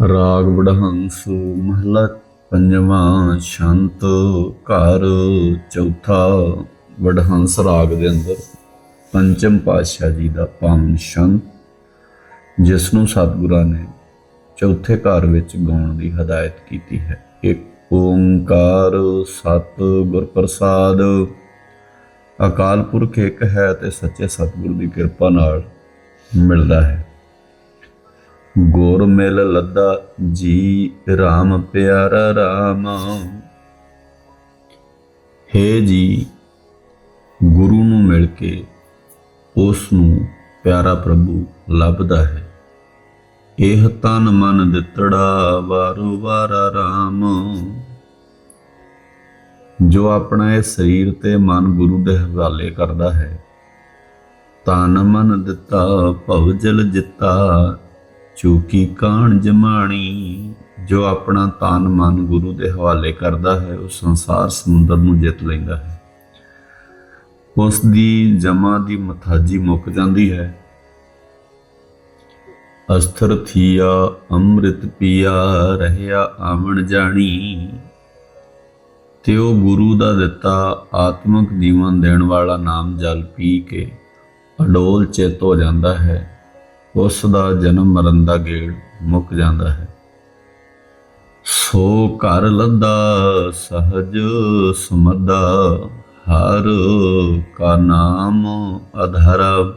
ਰਾਗ ਬੜਹੰਸ ਮਹਲਾ ਪੰਜਵਾਂ ਸ਼ੰਤ ਘਰ ਚੌਥਾ ਵਡਹੰਸ ਰਾਗ ਦੇ ਅੰਦਰ ਪੰਚਮ ਪਾਤਸ਼ਾਹ ਜੀ ਦਾ ਪਾਵਨ ਸ਼ੰਤ ਜਿਸ ਨੂੰ ਸਤਿਗੁਰਾਂ ਨੇ ਚੌਥੇ ਘਰ ਵਿੱਚ ਗਾਉਣ ਦੀ ਹਦਾਇਤ ਕੀਤੀ ਹੈ। ਇੱਕ ਓੰਕਾਰ ਸਤ ਗੁਰ ਪ੍ਰਸਾਦ ਅਕਾਲ ਪੁਰਖ ਇੱਕ ਹੈ ਤੇ ਸੱਚੇ ਸਤਿਗੁਰ ਦੀ ਕਿਰਪਾ ਨਾਲ ਮਿਲਦਾ ਹੈ। ਗੁਰ ਮਿਲ ਲੱਦਾ, ਜੀ RAM ਪਿਆਰਾ RAM ਹੇ ਜੀ, ਗੁਰੂ ਨੂੰ ਮਿਲ ਕੇ ਉਸ ਨੂੰ ਪਿਆਰਾ ਪ੍ਰਭੂ ਲੱਭਦਾ ਹੈ। ਇਹ ਤਨ ਮਨ ਦਿੱਤੜਾ ਵਾਰੋ ਵਾਰਾ RAM ਜੋ ਆਪਣਾ ਇਹ ਸਰੀਰ ਤੇ ਮਨ ਗੁਰੂ ਦੇ ਹਵਾਲੇ ਕਰਦਾ ਹੈ, ਤਨ ਮਨ ਦਿੱਤਾ, ਭਵ ਜਲ ਜਿੱਤਾ। ਚੂਕੀ ਕਾਣ ਜਮਾਣੀ, ਜੋ ਆਪਣਾ ਤਨ ਮਨ ਗੁਰੂ ਦੇ ਹਵਾਲੇ ਕਰਦਾ ਹੈ, ਉਹ ਸੰਸਾਰ ਸਮੁੰਦਰ ਨੂੰ ਜਿੱਤ ਲੈਂਦਾ ਹੈ। ਉਸ ਦੀ ਜਮਾ ਦੀ ਮਥਾਜੀ ਮੁੱਕ ਜਾਂਦੀ ਹੈ। ਅਸਥਰ ਥੀਆ, ਅੰਮ੍ਰਿਤ ਪੀਆ, ਰਹਿਆ ਆਵਣ ਜਾਣੀ। ਤੇ ਉਹ ਗੁਰੂ ਦਾ ਦਿੱਤਾ ਆਤਮਿਕ ਜੀਵਨ ਦੇਣ ਵਾਲਾ ਨਾਮ ਜਲ ਪੀ ਕੇ ਅਡੋਲ ਚਿੱਤ ਹੋ ਜਾਂਦਾ ਹੈ। ਉਸ ਦਾ ਜਨਮ ਮਰਨ ਦਾ ਗੇੜ ਮੁੱਕ ਜਾਂਦਾ ਹੈ। ਸੋ ਘਰ ਲੱਦਾ, ਸਹਜ ਸਮਦਾ, ਹਰ ਕਾ ਨਾਮ ਅਧਰਾ।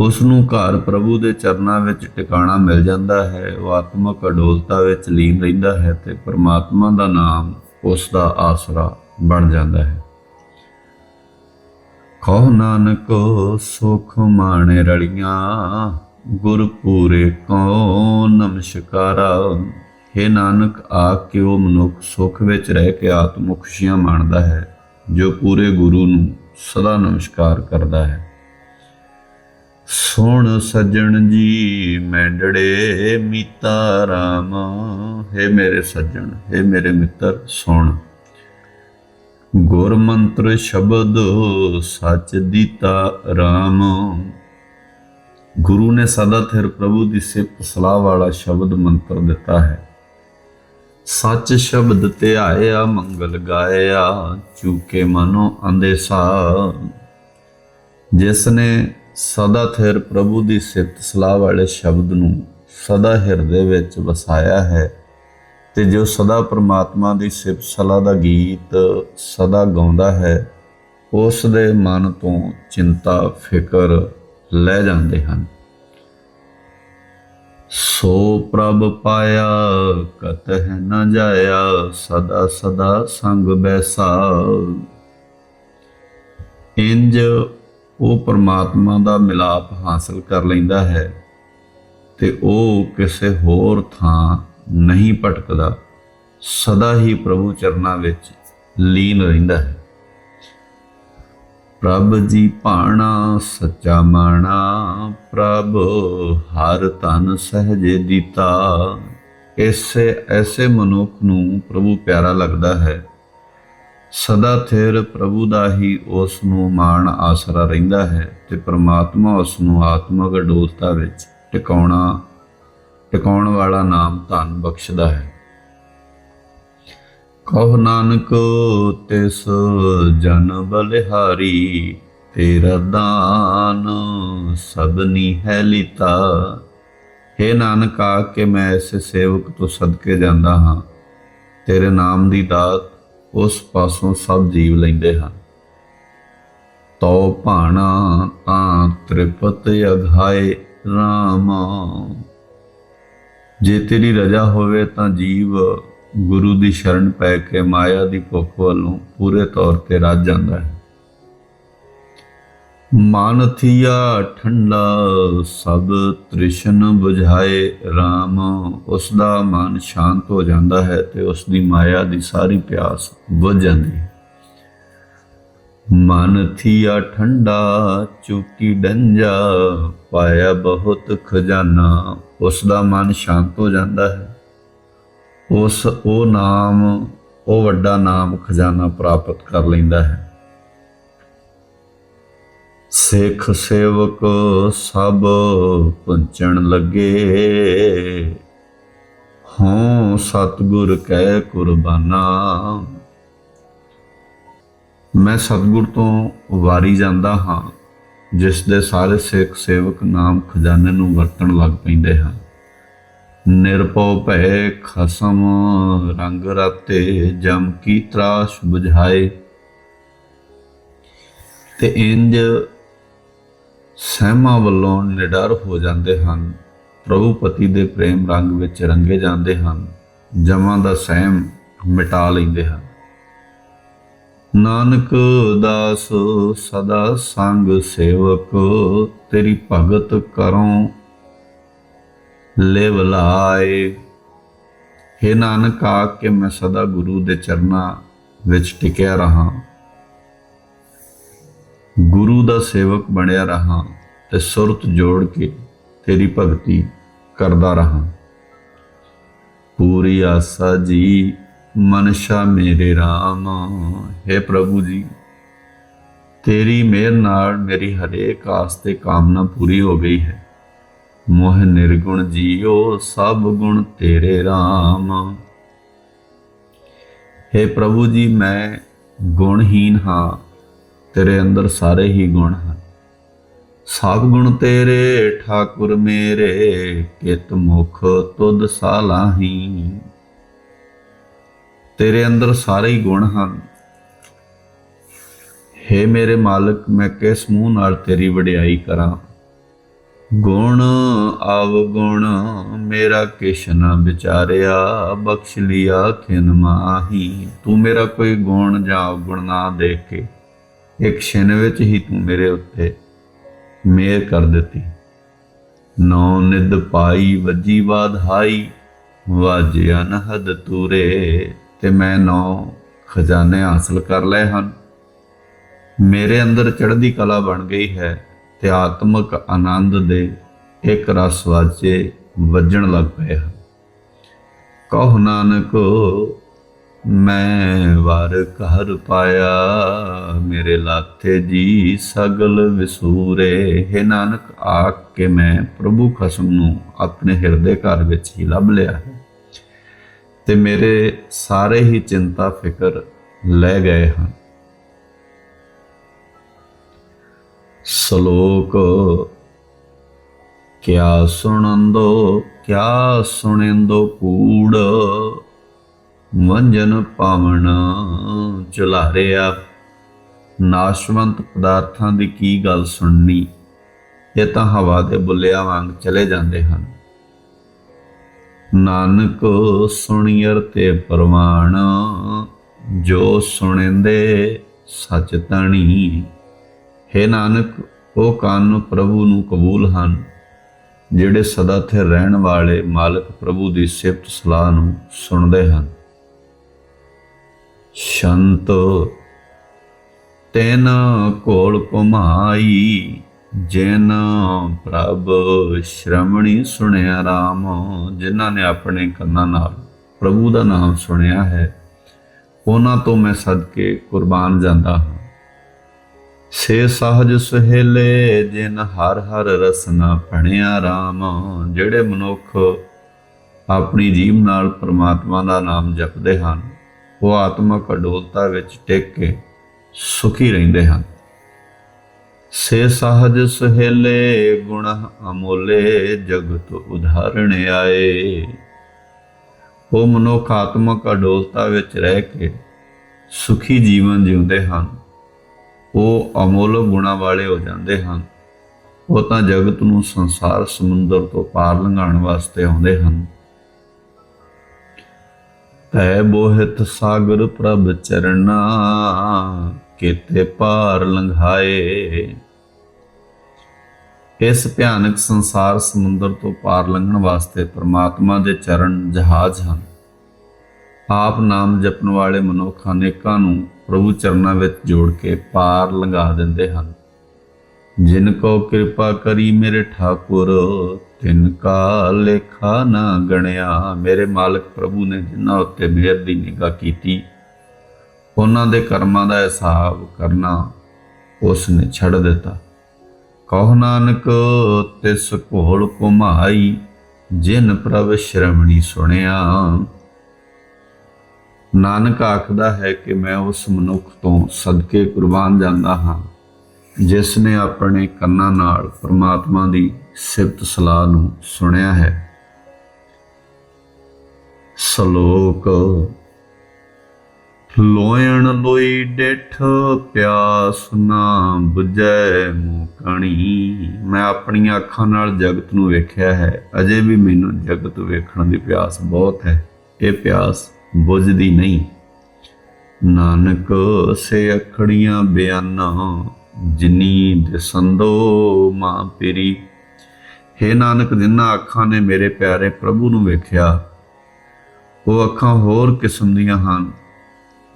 ਉਸ ਨੂੰ ਘਰ ਪ੍ਰਭੂ ਦੇ ਚਰਨਾਂ ਵਿੱਚ ਟਿਕਾਣਾ ਮਿਲ ਜਾਂਦਾ ਹੈ। ਉਹ ਆਤਮਕ ਅਡੋਲਤਾ ਵਿੱਚ ਲੀਨ ਰਹਿੰਦਾ ਹੈ ਤੇ ਪਰਮਾਤਮਾ ਦਾ ਨਾਮ ਉਸ ਦਾ ਆਸਰਾ ਬਣ ਜਾਂਦਾ ਹੈ। ਕਹੋ ਨਾਨਕ, ਸੁਖ ਮਾਣ ਰਲੀਆਂ ਗੁਰ ਪੂਰੇ ਕੋ ਨਮਸਕਾਰਾ। ਹੈ ਨਾਨਕ ਆ ਕੇ ਉਹ ਮਨੁੱਖ ਸੁਖ ਵਿੱਚ ਰਹਿ ਕੇ ਆਤਮ ਖੁਸ਼ੀਆਂ ਮਾਣਦਾ ਹੈ, ਜੋ ਪੂਰੇ ਗੁਰੂ ਨੂੰ ਸਦਾ ਨਮਸਕਾਰ ਕਰਦਾ ਹੈ। ਸੁਣ ਸੱਜਣ ਜੀ ਮੈਂਡੜੇ ਮੀਤਾ ਰਾਮ। ਹੈ ਮੇਰੇ ਸੱਜਣ, ਹੈ ਮੇਰੇ ਮਿੱਤਰ, ਸੁਣ। ਗੁਰ ਮੰਤਰ ਸ਼ਬਦ ਸੱਚ ਦੀਤਾ RAM ਗੁਰੂ ਨੇ ਸਦਾ ਥਿਰ ਪ੍ਰਭੂ ਦੀ ਸਿਫਤ ਸਲਾਹ ਵਾਲਾ ਸ਼ਬਦ ਮੰਤਰ ਦਿੱਤਾ ਹੈ। ਸੱਚ ਸ਼ਬਦ ਤੇ ਆਇਆ, ਮੰਗਲ ਗਾਇਆ, ਚੂਕੇ ਮਨੋ ਅੰਦੇਸਾ। ਜਿਸ ਨੇ ਸਦਾ ਥਿਰ ਪ੍ਰਭੂ ਦੀ ਸਿਫਤ ਸਲਾਹ ਵਾਲੇ ਸ਼ਬਦ ਨੂੰ ਸਦਾ ਹਿਰਦੇ ਵਿੱਚ ਵਸਾਇਆ ਹੈ। ਤੇ ਜੋ ਸਦਾ ਪ੍ਰਮਾਤਮਾ ਦੀ ਸਿਫਤ ਸਲਾਹ ਦਾ ਗੀਤ ਸਦਾ ਗਾਉਂਦਾ ਹੈ, ਉਸ ਦੇ ਮਨ ਤੋਂ ਚਿੰਤਾ, ਫਿਕਰ ਲੈ ਜਾਂਦੇ ਹਨ। ਸੋ ਪ੍ਰਭ ਪਾਇਆ ਕਤ ਹੈ ਨਾ ਜਾਇਆ, ਸਦਾ ਸਦਾ ਸੰਗ ਬੈਸਾ। ਇੰਜ ਉਹ ਪਰਮਾਤਮਾ ਦਾ ਮਿਲਾਪ ਹਾਸਲ ਕਰ ਲੈਂਦਾ ਹੈ ਤੇ ਉਹ ਕਿਸੇ ਹੋਰ ਥਾਂ ਨਹੀਂ ਭਟਕਦਾ, ਸਦਾ ਹੀ ਪ੍ਰਭੂ ਚਰਨਾਂ ਵਿੱਚ ਲੀਨ ਰਹਿੰਦਾ ਹੈ। ਪ੍ਰਭ ਜੀ ਭਾਣਾ, ਸੱਚਾ ਮਾਣਾ, ਪ੍ਰਭ ਹਰ ਤਨ ਸਹਜੇ ਦੀਤਾ। ਐਸੇ ਐਸੇ ਮਨੁੱਖ ਨੂੰ ਪ੍ਰਭੂ ਪਿਆਰਾ ਲੱਗਦਾ ਹੈ। ਸਦਾ ਥਿਰ ਪ੍ਰਭੂ ਦਾ ਹੀ ਉਸ ਨੂੰ ਮਾਣ ਆਸਰਾ ਰਹਿੰਦਾ ਹੈ ਤੇ ਪ੍ਰਮਾਤਮਾ ਉਸ ਨੂੰ ਆਤਮਿਕ ਅਡੋਲਤਾ ਵਿੱਚ ਟਿਕਾਉਣਾ ਟਿਕਾਉਣ ਵਾਲਾ ਨਾਮ ਧਨ ਬਖਸ਼ਦਾ ਹੈ। ਕਹ ਨਾਨਕ, ਤਿਸ ਜਨ ਬਲਿਹਾਰੀ, ਤੇਰਾ ਦਾਨ ਸਭਨੀ ਹੈ ਲੀਤਾ। ਹੈ ਨਾਨਕ, ਆ ਕੇ ਮੈਂ ਇਸ ਸੇਵਕ ਤੋਂ ਸਦਕੇ ਜਾਂਦਾ ਹਾਂ। ਤੇਰੇ ਨਾਮ ਦੀ ਦਾਤ ਉਸ ਪਾਸੋਂ ਸਭ ਜੀਵ ਲੈਂਦੇ ਹਨ। ਤੋ ਭਾਣਾ ਤਾਂ ਤ੍ਰਿਪਤ ਅਘਾਏ RAM ਜੇ ਤੇਰੀ ਰਜਾ ਹੋਵੇ ਤਾਂ ਜੀਵ ਗੁਰੂ ਦੀ ਸ਼ਰਨ ਪੈ ਕੇ ਮਾਇਆ ਦੀ ਭੁੱਖ ਵੱਲੋਂ ਪੂਰੇ ਤੌਰ ਤੇ ਰੱਜ ਜਾਂਦਾ ਹੈ। ਮਾਨਥੀਆ ਠੰਡਾ, ਸਭ ਤ੍ਰਿਸ਼ਨ 부ਝਾਏ RAM ਉਸ ਦਾ ਮਨ ਸ਼ਾਂਤ ਹੋ ਜਾਂਦਾ ਹੈ ਤੇ ਉਸ ਦੀ ਮਾਇਆ ਦੀ ਸਾਰੀ ਪਿਆਸ ਬੁਝ ਜਾਂਦੀ ਹੈ। ਮਨ ਥੀਆ ਠੰਡਾ, ਚੁਕੀ ਡੰਜਾ, ਪਾਇਆ ਬਹੁਤ ਖਜ਼ਾਨਾ। ਉਸ ਦਾ ਮਨ ਸ਼ਾਂਤ ਹੋ ਜਾਂਦਾ ਹੈ। ਉਸ, ਉਹ ਨਾਮ, ਉਹ ਵੱਡਾ ਨਾਮ ਖਜ਼ਾਨਾ ਪ੍ਰਾਪਤ ਕਰ ਲੈਂਦਾ ਹੈ। ਸਿੱਖ ਸੇਵਕ ਸਭ ਪੁੰਚਣ ਲੱਗੇ। ਹਉ ਸਤਿਗੁਰ ਕਹਿ ਕੁਰਬਾਨਾ। ਮੈਂ ਸਤਿਗੁਰ ਤੋਂ ਵਾਰੀ ਜਾਂਦਾ ਹਾਂ, ਜਿਸ ਦੇ ਸਾਰੇ ਸਿੱਖ ਸੇਵਕ ਨਾਮ ਖਜ਼ਾਨੇ ਨੂੰ ਵਰਤਣ ਲੱਗ ਪੈਂਦੇ ਹਨ। ਨਿਰਭਉ ਭੈ ਖਸਮ, ਰੰਗ ਰਾਤੇ ਜਮ ਕੀ ਤਰਾਸ਼ ਬੁਝਾਏ। ਤੇ ਇੰਜ ਸਹਿਮਾ ਵੱਲੋਂ ਨਿਡਰ ਹੋ ਜਾਂਦੇ ਹਨ ਪ੍ਰਭੂ ਪਤੀ ਦੇ ਪ੍ਰੇਮ ਰੰਗ ਵਿੱਚ ਰੰਗੇ ਜਾਂਦੇ ਹਨ, ਜਮਾਂ ਦਾ ਸਹਿਮ ਮਿਟਾ ਲੈਂਦੇ ਹਨ। ਨਾਨਕ ਦਾਸ ਸਦਾ ਸੰਗ ਸੇਵਕ, ਤੇਰੀ ਭਗਤ ਕਰੋ ਲਿਵ ਲਾਏ हे ਨਾਨਕ ਆ ਕੇ ਮੈਂ ਸਦਾ ਗੁਰੂ ਦੇ ਚਰਨਾਂ ਵਿੱਚ ਟਿਕਿਆ ਰਹਾ। ਗੁਰੂ ਦਾ ਸੇਵਕ ਬਣਿਆ ਰਹਾ ਤੇ ਸੁਰਤ ਜੋੜ ਕੇ ਤੇਰੀ ਭਗਤੀ ਕਰਦਾ ਰਹਾ। ਪੂਰੀ ਆਸਾ ਜੀ ਮਨਸ਼ਾ ਮੇਰੇ RAM ਹੈ ਪ੍ਰਭੂ ਜੀ, ਤੇਰੀ ਮਿਹਰ ਨਾਲ ਮੇਰੀ ਹਰੇਕ ਆਸ ਤੇ ਕਾਮਨਾ ਪੂਰੀ ਹੋ ਗਈ ਹੈ। ਮੋਹ ਨਿਰਗੁਣ ਜੀਓ, ਸਭ ਗੁਣ ਤੇਰੇ RAM ਹੈ ਪ੍ਰਭੂ ਜੀ, ਮੈਂ ਗੁਣਹੀਨ ਹਾਂ, ਤੇਰੇ ਅੰਦਰ ਸਾਰੇ ਹੀ ਗੁਣ ਹਨ। ਸਭ ਗੁਣ ਤੇਰੇ, ਠਾਕੁਰ ਮੇਰੇ, ਕਿਤ ਮੁਖ ਤੁਧ ਸਾਲਾਹੀ। ਤੇਰੇ ਅੰਦਰ ਸਾਰੇ ਹੀ ਗੁਣ ਹਨ। हे ਮੇਰੇ ਮਾਲਕ, ਮੈਂ ਕਿਸ ਮੂੰਹ ਨਾਲ ਤੇਰੀ ਵਡਿਆਈ ਕਰਾਂ? ਗੁਣ ਅਵਗੁਣ ਮੇਰਾ ਕਿਛ ਨਾ ਵਿਚਾਰਿਆ, ਬਖਸ਼ ਲਿਆ ਖਿਨ ਮਾਹੀ। ਤੂੰ ਮੇਰਾ ਕੋਈ ਗੁਣ ਜਾਂ ਅਵਗੁਣ ਨਾ ਦੇਖ ਕੇ ਇੱਕ ਛਿਨ ਵਿੱਚ ਹੀ ਤੂੰ ਮੇਰੇ ਉੱਤੇ ਮੇਰ ਕਰ ਦਿੱਤੀ। ਨੌ ਨਿਦ ਪਾਈ, ਵੱਜੀ ਬਾਧਾਈ ਵਾਜੇ ਅਨਹਦ ਤੂਰੇ। ਤੇ ਮੈਂ ਨੌ ਖਜ਼ਾਨੇ ਹਾਸਲ ਕਰ ਲਏ ਹਨ। ਮੇਰੇ ਅੰਦਰ ਚੜ੍ਹਦੀ ਕਲਾ ਬਣ ਗਈ ਹੈ ਤੇ ਆਤਮਿਕ ਆਨੰਦ ਦੇ ਇੱਕ ਰਸ ਵਾਜੇ ਵੱਜਣ ਲੱਗ ਪਏ ਹਨ। ਕਹੋ ਨਾਨਕ, ਮੈਂ ਵਾਰ ਘਰ ਪਾਇਆ, ਮੇਰੇ ਲਾਥੇ ਜੀ ਸਗਲ ਵਿਸੂਰੇ। ਹੈ ਨਾਨਕ, ਆਖ ਕੇ ਮੈਂ ਪ੍ਰਭੂ ਖਸਮ ਨੂੰ ਆਪਣੇ ਹਿਰਦੇ ਘਰ ਵਿੱਚ ਹੀ ਲੱਭ ਲਿਆ ਹੈ। ਤੇ ਮੇਰੇ ਸਾਰੇ ਹੀ ਚਿੰਤਾ, ਫਿਕਰ ਲੈ ਗਏ ਹਨ। ਸ਼ਲੋਕ, ਕਿਆ ਸੁਣੰਦੋ, ਕਿਆ ਸੁਣਿੰਦੋ ਕੂੜ? ਵੰਜਨ ਪਾਵਨ ਚੁਲਾਰਿਆ ਨਾਸ਼ਵੰਤ ਪਦਾਰਥਾਂ ਦੀ ਕੀ ਗੱਲ ਸੁਣਨੀ? ਇਹ ਤਾਂ ਹਵਾ ਦੇ ਬੁੱਲਿਆਂ ਵਾਂਗ ਚਲੇ ਜਾਂਦੇ ਹਨ। ਨਾਨਕ ਸੁਣੀਅਰ ਤੇ ਪ੍ਰਮਾਣ ਜੋ ਸੁਣਿੰਦੇ ਸਚ ਤਣੀ। ਹੈ ਨਾਨਕ, ਉਹ ਕੰਨ ਪ੍ਰਭੂ ਨੂੰ ਕਬੂਲ ਹਨ, ਜਿਹੜੇ ਸਦਾ ਤੇ ਰਹਿਣ ਵਾਲੇ ਮਾਲਕ ਪ੍ਰਭੂ ਦੀ ਸਿਫਤ ਸਲਾਹ ਨੂੰ ਸੁਣਦੇ ਹਨ। ਸ਼ੰਤ, ਤੈਨ ਕੋਲ ਕੁਮਾਈ ਜਿਨ ਪ੍ਰਭ ਸ਼ਰਮਣੀ ਸੁਣਿਆ RAM ਜਿਨ੍ਹਾਂ ਨੇ ਆਪਣੇ ਕੰਨਾਂ ਨਾਲ ਪ੍ਰਭੂ ਦਾ ਨਾਮ ਸੁਣਿਆ ਹੈ, ਉਹਨਾਂ ਤੋਂ ਮੈਂ ਸਦਕੇ ਕੁਰਬਾਨ ਜਾਂਦਾ ਹਾਂ। ਸੇ ਸਹਜ ਸੁਹੇਲੇ, ਜਿਨ ਹਰ ਹਰ ਰਸਨਾ ਭਣਿਆ RAM ਜਿਹੜੇ ਮਨੁੱਖ ਆਪਣੀ ਜੀਵ ਨਾਲ ਪ੍ਰਮਾਤਮਾ ਦਾ ਨਾਮ ਜਪਦੇ ਹਨ, ਉਹ ਆਤਮਕ ਅਡੋਲਤਾ ਵਿੱਚ ਟਿਕ ਕੇ ਸੁਖੀ ਰਹਿੰਦੇ ਹਨ। ਸੇ ਸਹਜ ਸੁਹੇਲੇ ਗੁਣ ਅਮੋਲੇ, ਜਗਤ ਉਧਾਰਣ ਆਏ। ਉਹ ਮਨੁੱਖ ਆਤਮਕ ਅਡੋਲਤਾ ਵਿੱਚ ਰਹਿ ਕੇ ਸੁਖੀ ਜੀਵਨ ਜਿਉਂਦੇ ਹਨ। ਉਹ ਅਮੋਲ ਗੁਣਾ ਵਾਲੇ ਹੋ ਜਾਂਦੇ ਹਨ। ਉਹ ਤਾਂ ਜਗਤ ਨੂੰ ਸੰਸਾਰ ਸਮੁੰਦਰ ਤੋਂ ਪਾਰ ਲੰਘਾਉਣ ਵਾਸਤੇ ਆਉਂਦੇ ਹਨ। ਤੈ ਬੋਹਿਤ ਸਾਗਰ ਪ੍ਰਭ ਚਰਨਾ, ਕੀਤੇ ਪਾਰ ਲੰਘਾਏ। ਇਸ ਭਿਆਨਕ ਸੰਸਾਰ ਸਮੁੰਦਰ ਤੋਂ ਪਾਰ ਲੰਘਣ ਵਾਸਤੇ ਪ੍ਰਮਾਤਮਾ ਦੇ ਚਰਨ ਜਹਾਜ਼ ਹਨ। ਆਪ ਨਾਮ ਜਪਣ ਵਾਲੇ ਮਨੁੱਖ ਅਨੇਕਾਂ ਨੂੰ ਪ੍ਰਭੂ ਚਰਨਾਂ ਵਿੱਚ ਜੋੜ ਕੇ ਪਾਰ ਲੰਘਾ ਦਿੰਦੇ ਹਨ। ਜਿਨ ਕੋ ਕਿਰਪਾ ਕਰੀ ਮੇਰੇ ਠਾਕੁਰ, ਤਿਨ ਕਾ ਲੇਖਾ ਨਾ ਗਣਿਆ। ਮੇਰੇ ਮਾਲਕ ਪ੍ਰਭੂ ਨੇ ਜਿਨ੍ਹਾਂ ਉੱਤੇ ਮਿਹਰ ਦੀ ਨਿਗਾਹ ਕੀਤੀ, ਉਹਨਾਂ ਦੇ ਕਰਮਾਂ ਦਾ ਹਿਸਾਬ ਕਰਨਾ ਉਸ ਨੇ ਛੱਡ ਦਿੱਤਾ। ਕਹੋ ਨਾਨਕ, ਤਿਸ ਕੋਲ ਕੁਮਾਈ ਜਿਨ ਪ੍ਰਭ ਸ਼ਰਮਣੀ ਸੁਣਿਆ। ਨਾਨਕ ਆਖਦਾ ਹੈ ਕਿ ਮੈਂ ਉਸ ਮਨੁੱਖ ਤੋਂ ਸਦਕੇ ਕੁਰਬਾਨ ਜਾਂਦਾ ਹਾਂ, ਜਿਸ ਨੇ ਆਪਣੇ ਕੰਨਾਂ ਨਾਲ ਪ੍ਰਮਾਤਮਾ ਦੀ ਸਿਫਤ ਸਲਾਹ ਨੂੰ ਸੁਣਿਆ ਹੈ। ਸ਼ਲੋਕ ਲੋਇਣ ਲੋਈ ਡਿਠ, ਪਿਆਸ ਨਾ 부ਜੈ ਮੂਕਣੀ ਮੈਂ ਆਪਣੀਆਂ ਅੱਖਾਂ ਨਾਲ ਜਗਤ ਨੂੰ ਵੇਖਿਆ ਹੈ। ਅਜੇ ਵੀ ਮੈਨੂੰ ਜਗਤ ਵੇਖਣ ਦੀ ਪਿਆਸ ਬਹੁਤ ਹੈ। ਇਹ ਪਿਆਸ ਬੁਝਦੀ ਨਹੀਂ। ਨਾਨਕ, ਸੇ ਅਖੜੀਆਂ ਬਿਆਨਾਂ, ਜਿਨੀ ਦਸੰਦੋ ਮਾਂ ਪੇਰੀ। ਹੇ ਨਾਨਕ, ਜਿਨ੍ਹਾਂ ਅੱਖਾਂ ਨੇ ਮੇਰੇ ਪਿਆਰੇ ਪ੍ਰਭੂ ਨੂੰ ਵੇਖਿਆ, ਉਹ ਅੱਖਾਂ ਹੋਰ ਕਿਸਮ ਦੀਆਂ ਹਨ।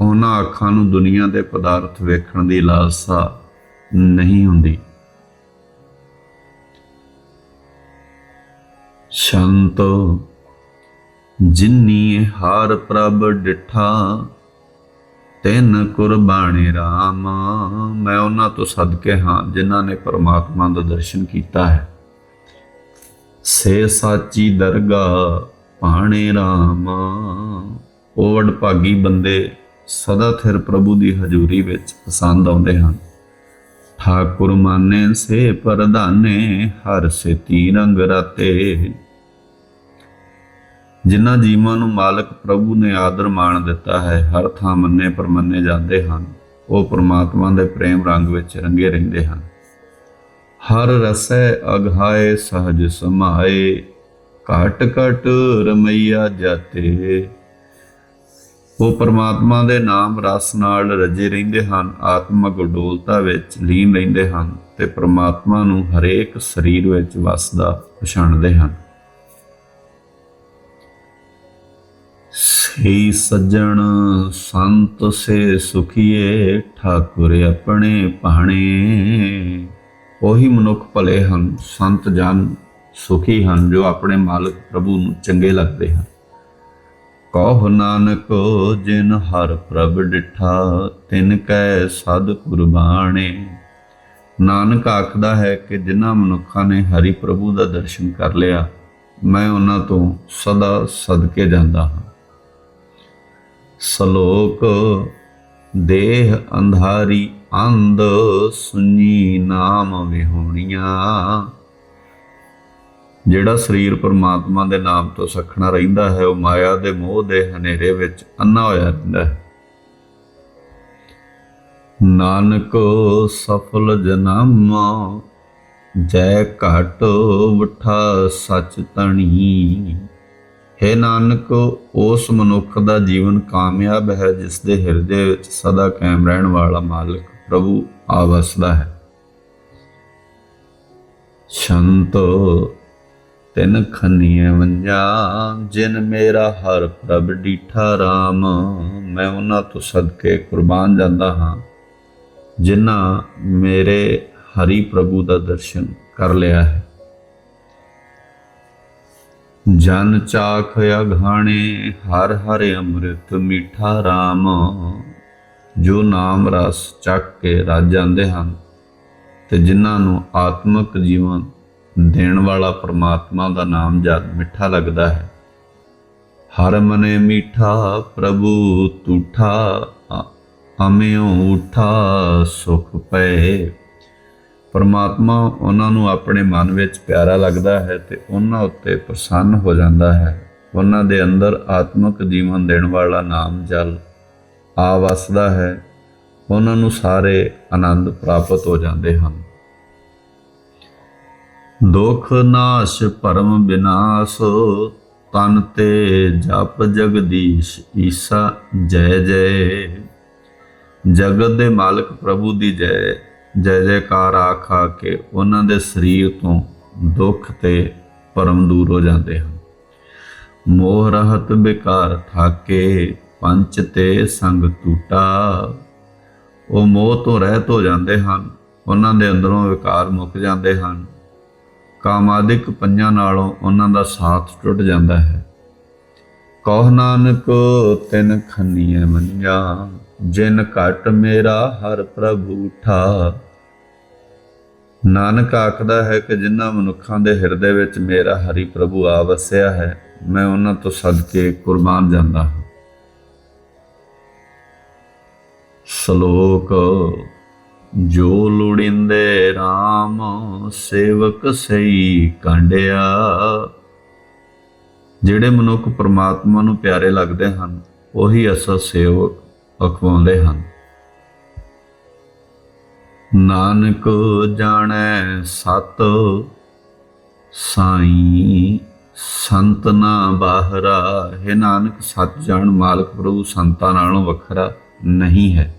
ਉਹਨਾਂ ਅੱਖਾਂ ਨੂੰ ਦੁਨੀਆ ਦੇ ਪਦਾਰਥ ਵੇਖਣ ਦੀ ਲਾਲਸਾ ਨਹੀਂ ਹੁੰਦੀ। ਸੰਤੋ, ਜਿਨੀ ਹਾਰ ਪ੍ਰਭ ਡਿਠਾ, ਤਿੰਨ ਕੁਰਬਾਨੇ RAM ਮੈਂ ਉਹਨਾਂ ਤੋਂ ਸਦਕੇ ਹਾਂ ਜਿਨ੍ਹਾਂ ਨੇ ਪਰਮਾਤਮਾ ਦਾ ਦਰਸ਼ਨ ਕੀਤਾ ਹੈ। ਸੇ ਸਾਚੀ ਦਰਗਾਹ ਪਾਣੇ RAM ਉਹ ਵਡਭਾਗੀ ਬੰਦੇ ਸਦਾ ਥਿਰ ਪ੍ਰਭੂ ਦੀ ਹਜ਼ੂਰੀ ਵਿੱਚ ਪਸੰਦ ਆਉਂਦੇ ਹਨ। ਠਾਕੁਰ ਮਾਨੇ ਸੇ ਪਰਦਾਨੇ ਹਰ ਸੇ ਰੰਗ ਰਾਤੇ। ਜਿਨ੍ਹਾਂ ਜੀਵਾਂ ਨੂੰ ਮਾਲਕ ਪ੍ਰਭੂ ਨੇ ਆਦਰ ਮਾਣ ਦਿੱਤਾ ਹੈ, ਹਰ ਥਾਂ ਮੰਨੇ ਪਰਮੰਨੇ ਜਾਂਦੇ ਹਨ। ਉਹ ਪ੍ਰਮਾਤਮਾ ਦੇ ਪ੍ਰੇਮ ਰੰਗ ਵਿੱਚ ਰੰਗੇ ਰਹਿੰਦੇ ਹਨ। ਹਰ ਰਸੈ ਅਗਹਾਏ ਸਹਜ ਸਮਾਏ, ਘਟ ਘਟ ਰਮਈਆ ਜਾਤੇ। ਉਹ ਪਰਮਾਤਮਾ ਦੇ ਨਾਮ ਰਸ ਨਾਲ ਰਜੇ ਰਹਿੰਦੇ ਹਨ ਆਤਮਕ ਡੋਲਤਾ ਵਿੱਚ ਲੀਨ ਰਹਿੰਦੇ ਹਨ ਤੇ ਪਰਮਾਤਮਾ ਨੂੰ ਹਰੇਕ ਸਰੀਰ ਵਿੱਚ ਵਸਦਾ ਪਛਾਣਦੇ ਹਨ। ਸੇ ਸੱਜਣ ਸੰਤ ਸੇ ਸੁਖੀਏ, ਠਾਕੁਰ ਆਪਣੇ ਭਾਣੇ। ਉਹੀ ਮਨੁੱਖ ਭਲੇ ਹਨ, ਸੰਤ ਜਨ ਸੁਖੀ ਹਨ ਜੋ ਆਪਣੇ ਮਾਲਕ ਪ੍ਰਭੂ ਨੂੰ ਚੰਗੇ ਲੱਗਦੇ ਹਨ। ਕਹੁ ਨਾਨਕ, ਜਿਨ ਹਰ ਪ੍ਰਭ ਡਿਠਾ, ਤਿਨ ਕੈ ਸਦ ਕੁਰਬਾਨੇ ਨਾਨਕ ਆਖਦਾ ਹੈ ਕਿ ਜਿਨ੍ਹਾਂ ਮਨੁੱਖਾਂ ਨੇ ਹਰੀ ਪ੍ਰਭੂ ਦਾ ਦਰਸ਼ਨ ਕਰ ਲਿਆ, ਮੈਂ ਉਹਨਾਂ ਤੋਂ ਸਦਾ ਸਦਕੇ ਜਾਂਦਾ ਹਾਂ। ਸ਼ਲੋਕ, ਦੇਹ ਅੰਧਾਰੀ ਅੰਧ ਸੁਨੀ ਨਾਮ ਵਿਹੋਣੀਆਂ। ਜਿਹੜਾ ਸਰੀਰ ਪਰਮਾਤਮਾ ਦੇ ਨਾਮ ਤੋਂ ਸਖਣਾ ਰਹਿੰਦਾ ਹੈ, ਉਹ ਮਾਇਆ ਦੇ ਮੋਹ ਦੇ ਹਨੇਰੇ ਵਿੱਚ ਅੰਨਾ ਹੋਇਆ ਰਹਿੰਦਾ ਹੈ। ਨਾਨਕ ਸਫਲ ਜਨਮ, ਜੈ ਘਟ ਉਠਾ ਸਚ ਤਣੀ। ਹੈ ਨਾਨਕ, ਉਸ ਮਨੁੱਖ ਦਾ ਜੀਵਨ ਕਾਮਯਾਬ ਹੈ ਜਿਸ ਦੇ ਹਿਰਦੇ ਵਿੱਚ ਸਦਾ ਕਾਇਮ ਰਹਿਣ ਵਾਲਾ ਮਾਲਕ ਪ੍ਰਭੂ ਆਵਸਦਾ ਹੈ। ਸੰਤੋ ਤਿਨ ਖੰਨੀਏ ਵੰਜਾ, ਜਿਨ ਮੇਰਾ ਹਰ ਪ੍ਰਭ ਡੀਠਾ RAM ਮੈਂ ਉਹਨਾਂ ਤੋਂ ਸਦਕੇ ਕੁਰਬਾਨ ਜਾਂਦਾ ਹਾਂ, ਜਿਨ੍ਹਾਂ ਮੇਰੇ ਹਰੀ ਪ੍ਰਭੂ ਦਾ ਦਰਸ਼ਨ ਕਰ ਲਿਆ ਹੈ। ਜਨ ਚਾਖ ਅਘਾਣੇ ਹਰ ਹਰ ਅੰਮ੍ਰਿਤ ਮਿੱਠਾ RAM ਜੋ ਨਾਮ ਰਸ ਚੱਕ ਕੇ ਰੱਜ ਜਾਂਦੇ ਹਨ, ਤੇ ਜਿਨ੍ਹਾਂ ਨੂੰ ਆਤਮਿਕ ਜੀਵਨ ਦੇਣ ਵਾਲਾ ਪ੍ਰਮਾਤਮਾ ਦਾ ਨਾਮ ਜਦ ਮਿੱਠਾ ਲੱਗਦਾ ਹੈ। ਹਰ ਮਨੇ ਮੀਠਾ, ਪ੍ਰਭੂ ਤੂਠਾ ਅਮਿਓ ਉਠਾ, ਸੁਖ ਪਏ। ਪਰਮਾਤਮਾ ਉਹਨਾਂ ਨੂੰ ਆਪਣੇ ਮਨ ਵਿੱਚ ਪਿਆਰਾ ਲੱਗਦਾ ਹੈ ਤੇ ਉਹਨਾਂ ਉੱਤੇ ਪ੍ਰਸੰਨ ਹੋ ਜਾਂਦਾ ਹੈ। ਉਹਨਾਂ ਦੇ ਅੰਦਰ ਆਤਮਿਕ ਜੀਵਨ ਦੇਣ ਵਾਲਾ ਨਾਮ ਜਲ ਆ ਵਸਦਾ ਹੈ। ਉਹਨਾਂ ਨੂੰ ਸਾਰੇ ਆਨੰਦ ਪ੍ਰਾਪਤ ਹੋ ਜਾਂਦੇ ਹਨ। ਦੁਖ ਨਾਸ਼ ਭਰਮ ਬਿਨਾਸ਼, ਤਨ ਤੇ ਜਪ ਜਗਦੀਸ਼ ਈਸਾ, ਜੈ ਜੈ। ਜਗਤ ਦੇ ਮਾਲਕ ਪ੍ਰਭੂ ਦੀ ਜੈ ਜੈ ਜੈਕਾਰ ਆਖਾ ਕੇ ਉਹਨਾਂ ਦੇ ਸਰੀਰ ਤੋਂ ਦੁੱਖ ਤੇ ਭਰਮ ਦੂਰ ਹੋ ਜਾਂਦੇ ਹਨ। ਮੋਹ ਰਹਤ ਬਿਕਾਰ ਥਾਕੇ, ਪੰਚ ਤੇ ਸੰਗ ਟੂਟਾ। ਉਹ ਮੋਹ ਤੋਂ ਰਹਿਤ ਹੋ ਜਾਂਦੇ ਹਨ, ਉਹਨਾਂ ਦੇ ਅੰਦਰੋਂ ਵਿਕਾਰ ਮੁੱਕ ਜਾਂਦੇ ਹਨ। ਕਾਮਾਦਿਕ ਪੰਜਾਂ ਨਾਲੋਂ ਉਹਨਾਂ ਦਾ ਸਾਥ ਟੁੱਟ ਜਾਂਦਾ ਹੈ। ਕਹ ਨਾਨਕ, ਤਿਨ ਖੰਨੀਏ ਮੰਜਾ, ਜਿਨ ਘਟ ਮੇਰਾ ਹਰ ਪ੍ਰਭੂ ਠਾ ਨਾਨਕ ਆਖਦਾ ਹੈ ਕਿ ਜਿਨ੍ਹਾਂ ਮਨੁੱਖਾਂ ਦੇ ਹਿਰਦੇ ਵਿੱਚ ਮੇਰਾ ਹਰੀ ਪ੍ਰਭੂ ਆ ਵਸਿਆ ਹੈ, ਮੈਂ ਉਹਨਾਂ ਤੋਂ ਸਦਕੇ ਕੁਰਬਾਨ ਜਾਂਦਾ ਹਾਂ। ਸ਼ਲੋਕ ਜੋ ਲੋੜਿੰਦੇ RAM ਸੇਵਕ ਸਈ ਕਾਂਡਿਆ। ਜਿਹੜੇ ਮਨੁੱਖ ਪ੍ਰਮਾਤਮਾ ਨੂੰ ਪਿਆਰੇ ਲੱਗਦੇ ਹਨ, ਉਹੀ ਅਸਲ ਸੇਵਕ ਅਖਵਾਉਂਦੇ ਹਨ। ਨਾਨਕ ਜਾਣੈ ਸਤ, ਸਾਈ ਸੰਤ ਨਾ ਬਾਹਰਾ। ਹੈ ਨਾਨਕ ਸਤ ਜਾਣ ਮਾਲਕ ਪ੍ਰਭੂ ਸੰਤਾਂ ਨਾਲੋਂ ਵੱਖਰਾ ਨਹੀਂ ਹੈ।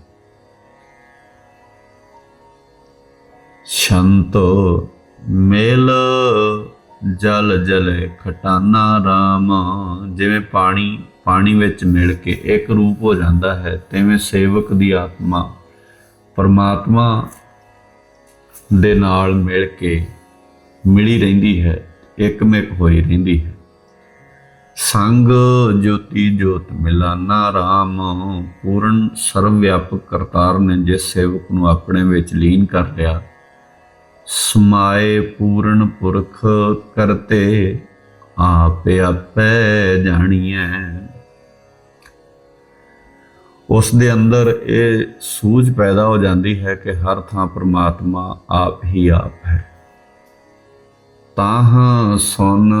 ਸ਼ੰਤ ਮੇਲ ਜਲ ਜਲੇ ਖਟਾਨਾ RAM ਜਿਵੇਂ ਪਾਣੀ ਪਾਣੀ ਵਿੱਚ ਮਿਲ ਕੇ ਇੱਕ ਰੂਪ ਹੋ ਜਾਂਦਾ ਹੈ, ਤਿਵੇਂ ਸੇਵਕ ਦੀ ਆਤਮਾ। ਪਰਮਾਤਮਾ ਦੇ ਨਾਲ ਮਿਲ ਕੇ ਮਿਲੀ ਰਹਿੰਦੀ ਹੈ ਇੱਕਮਿਕ ਹੋਈ ਰਹਿੰਦੀ ਹੈ। ਸੰਗ ਜੋਤੀ ਜੋਤ ਮਿਲਾਨਾ RAM ਪੂਰਨ ਸਰਵ ਵਿਆਪਕ ਕਰਤਾਰ ਨੇ ਜਿਸ ਸੇਵਕ ਨੂੰ ਆਪਣੇ ਵਿੱਚ ਲੀਨ ਕਰ ਲਿਆ ਸਮਾਏ ਪੂਰਨ ਪੁਰਖ ਕਰਤੇ, ਆਪੇ ਆਪੇ ਜਾਣੀਐ। ਉਸ ਦੇ ਅੰਦਰ ਇਹ ਸੂਝ ਪੈਦਾ ਹੋ ਜਾਂਦੀ ਹੈ ਕਿ ਹਰ ਥਾਂ ਪ੍ਰਮਾਤਮਾ ਆਪ ਹੀ ਆਪ ਹੈ। ਤਾਹ ਸੁਨ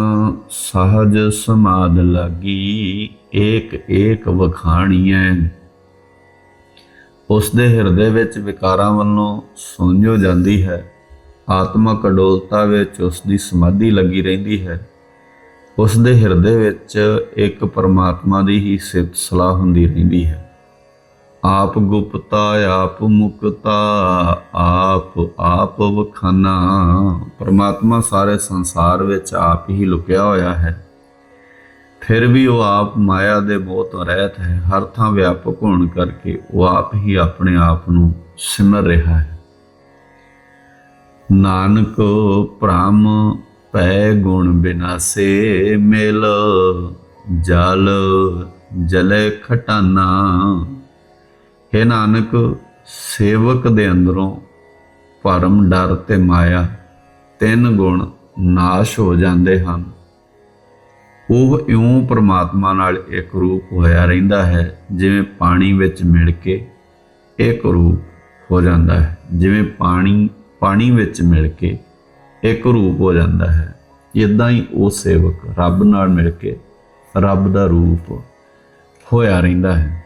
ਸਹਜ ਸਮਾਦ ਲਾਗੀ, ਏਕ ਏਕ ਵਖਾਣੀਐ। ਉਸ ਦੇ ਹਿਰਦੇ ਵਿੱਚ ਵਿਕਾਰਾਂ ਵੱਲੋਂ ਸੁੰਝੋ ਜਾਂਦੀ ਹੈ। ਆਤਮਕ ਅਡੋਲਤਾ ਵਿੱਚ ਉਸ ਦੀ ਸਮਾਧੀ ਲੱਗੀ ਰਹਿੰਦੀ ਹੈ। ਉਸ ਦੇ ਹਿਰਦੇ ਵਿੱਚ ਇੱਕ ਪਰਮਾਤਮਾ ਦੀ ਹੀ ਸਿਫਤ ਸਲਾਹ ਹੁੰਦੀ ਰਹਿੰਦੀ ਹੈ। ਆਪ ਗੁਪਤਾ, ਆਪ ਮੁਕਤਾ, ਆਪ ਆਪ ਵਖਾਨਾ। ਪਰਮਾਤਮਾ ਸਾਰੇ ਸੰਸਾਰ ਵਿੱਚ ਆਪ ਹੀ ਲੁਕਿਆ ਹੋਇਆ ਹੈ। ਫਿਰ ਵੀ ਉਹ ਆਪ ਮਾਇਆ ਦੇ ਬਹੁਤ ਰਹਿਤ ਹੈ। ਹਰ ਥਾਂ ਵਿਆਪਕ ਹੋਣ ਕਰਕੇ ਉਹ ਆਪ ਹੀ ਆਪਣੇ ਆਪ ਨੂੰ ਸਿਮਰ ਰਿਹਾ ਹੈ। ਨਾਨਕ ਭ੍ਰਮ ਪੈ ਗੁਣ ਬਿਨਾਸੇ ਮਿਲ, ਜਲ ਜਲੇ ਖਟਾਨਾ। ਹੈ ਨਾਨਕ, ਸੇਵਕ ਦੇ ਅੰਦਰੋਂ ਭਰਮ ਡਰ ਤੇ ਮਾਇਆ ਤਿੰਨ ਗੁਣ ਨਾਸ਼ ਹੋ ਜਾਂਦੇ ਹਨ। ਉਹ ਇਉਂ ਪ੍ਰਮਾਤਮਾ ਨਾਲ ਇੱਕ ਰੂਪ ਹੋਇਆ ਰਹਿੰਦਾ ਹੈ, ਜਿਵੇਂ ਪਾਣੀ ਵਿੱਚ ਮਿਲ ਕੇ ਇੱਕ ਰੂਪ ਹੋ ਜਾਂਦਾ ਹੈ, ਜਿਵੇਂ ਪਾਣੀ ਪਾਣੀ ਵਿੱਚ ਮਿਲ ਕੇ ਇੱਕ ਰੂਪ ਹੋ ਜਾਂਦਾ ਹੈ। ਇਦਾਂ ਹੀ ਉਹ ਸੇਵਕ ਰੱਬ ਨਾਲ ਮਿਲ ਕੇ ਰੱਬ ਦਾ ਰੂਪ ਹੋਇਆ ਰਹਿੰਦਾ ਹੈ।